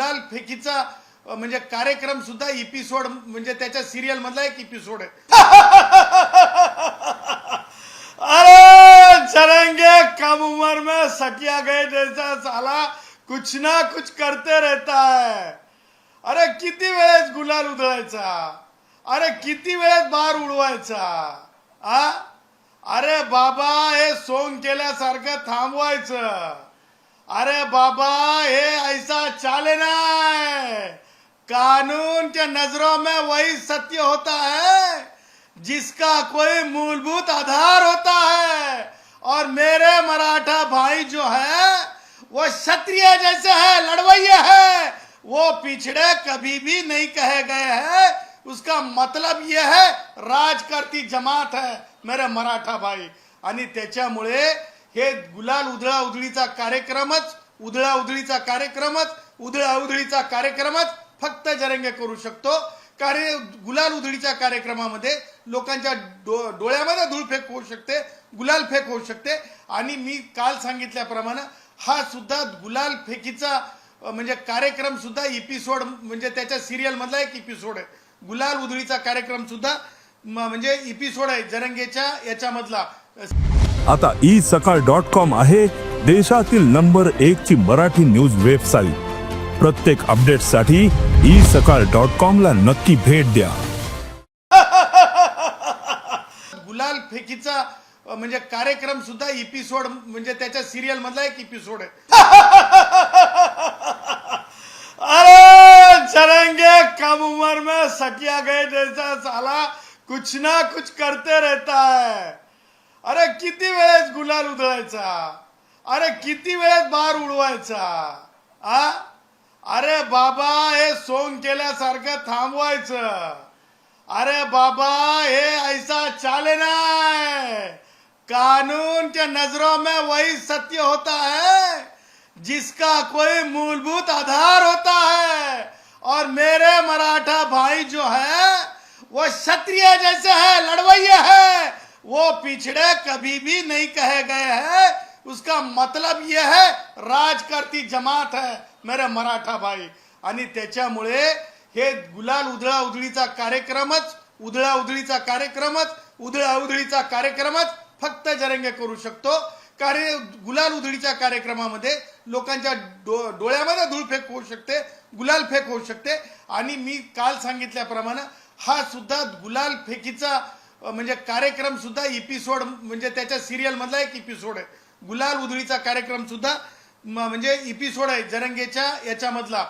गुलाल फेकीचा म्हणजे कार्यक्रम सुद्धा एपिसोड म्हणजे त्याच्या सिरियल मधला एक एपिसोड आहे. अरे चलेंगे कम उम्र में सटिया गए जैसा साला कुछ ना कुछ करते रहता है। अरे किती वेळेस गुलाल उधळायचा? अरे किती वेळेस बार उडवायचा? आ? अरे बाबा हे सोंग केल्यासारखं थांबवायचं. अरे बाबा, ये ऐसा चाले ना है। कानून के नज़रों में वही सत्य होता है, जिसका कोई मूलभूत आधार होता है। और मेरे मराठा भाई जो है, वो क्षत्रिय जैसे है, लड़वैये है। वो पिछड़े कभी भी नहीं कहे गए हैं। उसका मतलब ये है राज करती जमात है, मेरे मराठा भाई। आणि त्याच्यामुळे हे गुलाल उधळा उधळीचा कार्यक्रमच उधळा उधळीचा कार्यक्रमच उधळा उधळीचा कार्यक्रमच फक्त जरंगे करू शकतो. कार्य गुलाल उधळीच्या कार्यक्रमामध्ये लोकांच्या डो डोळ्यामध्ये धूळफेक होऊ शकते गुलाल फेक होऊ शकते. आणि मी काल सांगितल्याप्रमाणे हा सुद्धा गुलाल फेकीचा म्हणजे कार्यक्रम सुद्धा एपिसोड म्हणजे त्याच्या सिरियलमधला एक एपिसोड आहे. गुलाल उधळीचा कार्यक्रम सुद्धा म्हणजे एपिसोड आहे जरंगेच्या याच्यामधला. आता ई सकाळ डॉट कॉम आहे देशातील नंबर एक ची मराठी न्यूज वेबसाईट प्रत्येक अपडेटसाठी ई सकाळ डॉट कॉम ला नक्की भेट द्या. गुलाल फेकीचा म्हणजे कार्यक्रम सुद्धा एपिसोड म्हणजे त्याच्या सिरियल मधला एक एपिसोड आहे. अरे चलेंगे कम उम्र में सटिया गए जैसा साला कुछ ना कुछ करते रहता है। अरे किती वेळेस गुलाल उधळायचा? अरे किती वेळेस बार उडवायचा? आ? अरे बाबा हे सोंग केल्यासारखं थांबवायचं. अरे बाबा हे ऐसा चाले ना कानून के नजरों में वही सत्य होता है जिसका कोई मूलभूत आधार होता है। और मेरे मराठा भाई जो है वो क्षत्रिय जैसे है लड़वैये है। वो पिछड़े कभी भी नहीं कहे गए हैं। उसका मतलब ये है राजकर्ती जमात है मेरे मराठा भाई। आणि त्याच्यामुळे हे गुलाल उधळा उधळीचा कार्यक्रमच उधळा उधळीचा कार्यक्रमच उधळा उधळीचा कार्यक्रमच फक्त जरंगे करू शकतो. कार्य गुलाल उधळीच्या कार्यक्रमामध्ये लोकांच्या डो डोळ्यामध्ये धूळफेक होऊ शकते गुलाल फेक होऊ शकते. आणि मी काल सांगितल्याप्रमाणे हा सुद्धा गुलाल फेकीचा म्हणजे कार्यक्रम सुद्धा एपिसोड म्हणजे त्याच्या सिरियल मधला एक एपिसोड आहे. गुलाल उधळीचा कार्यक्रम सुद्धा म्हणजे एपिसोड आहे जरंगेच्या याच्यामधला.